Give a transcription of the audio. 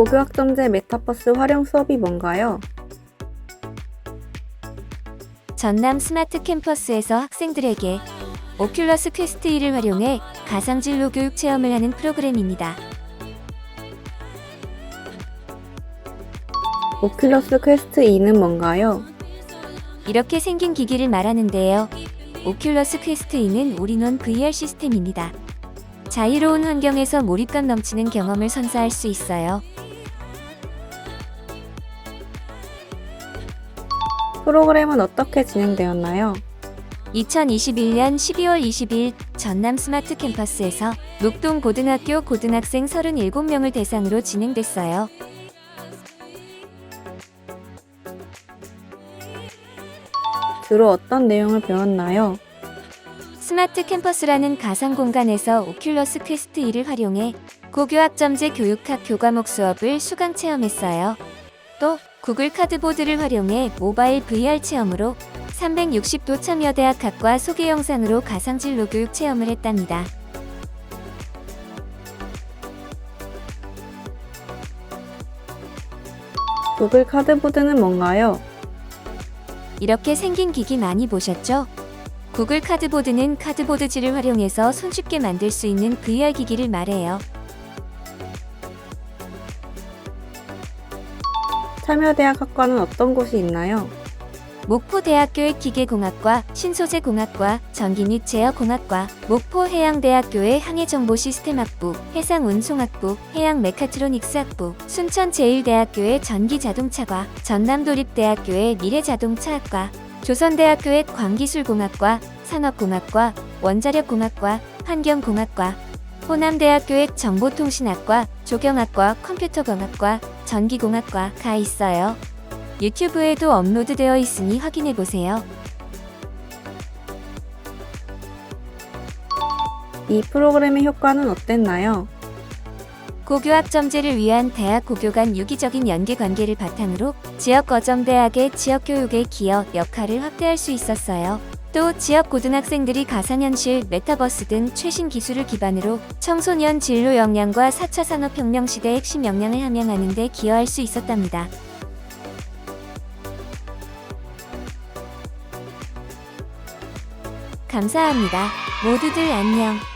고교학점제 메타버스 활용 수업이 뭔가요? 전남 스마트 캠퍼스에서 학생들에게 오큘러스 퀘스트 2를 활용해 가상 진로 교육 체험을 하는 프로그램입니다. 오큘러스 퀘스트 2는 뭔가요? 이렇게 생긴 기기를 말하는데요. 오큘러스 퀘스트 2는 올인원 VR 시스템입니다. 자유로운 환경에서 몰입감 넘치는 경험을 선사할 수 있어요. 프로그램은 어떻게 진행되었나요? 2021년 12월 20일 전남 스마트 캠퍼스에서 녹동 고등학교 고등학생 37명을 대상으로 진행됐어요. 주로 어떤 내용을 배웠나요? 스마트 캠퍼스라는 가상 공간에서 오큘러스 퀘스트 2를 활용해 고교학점제 교육학 교과목 수업을 수강 체험했어요. 또 구글 카드보드를 활용해 모바일 VR 체험으로 360도 참여 대학학과 소개 영상으로 가상진로 교육 체험을 했답니다. 구글 카드보드는 뭔가요? 이렇게 생긴 기기 많이 보셨죠? 구글 카드보드는 카드보드지를 활용해서 손쉽게 만들 수 있는 VR 기기를 말해요. 참여대학 학과는 어떤 곳이 있나요? 목포대학교의 기계공학과, 신소재공학과, 전기 및 제어공학과, 목포해양대학교의 항해정보시스템학부, 해상운송학부, 해양메카트로닉스학부, 순천제일대학교의 전기자동차과, 전남도립대학교의 미래자동차학과, 조선대학교의 광기술공학과, 산업공학과, 원자력공학과, 환경공학과, 호남대학교의 정보통신학과, 조경학과, 컴퓨터공학과, 전기공학과가 있어요. 유튜브에도 업로드되어 있으니 확인해 보세요. 이 프로그램의 효과는 어땠나요? 고교학 점제를 위한 대학 고교 간 유기적인 연계 관계를 바탕으로 지역 거점 대학의 지역 교육의 기여 역할을 확대할 수 있었어요. 또 지역 고등학생들이 가상현실, 메타버스 등 최신 기술을 기반으로 청소년 진로 역량과 4차 산업혁명 시대의 핵심 역량을 함양하는 데 기여할 수 있었답니다. 감사합니다. 모두들 안녕.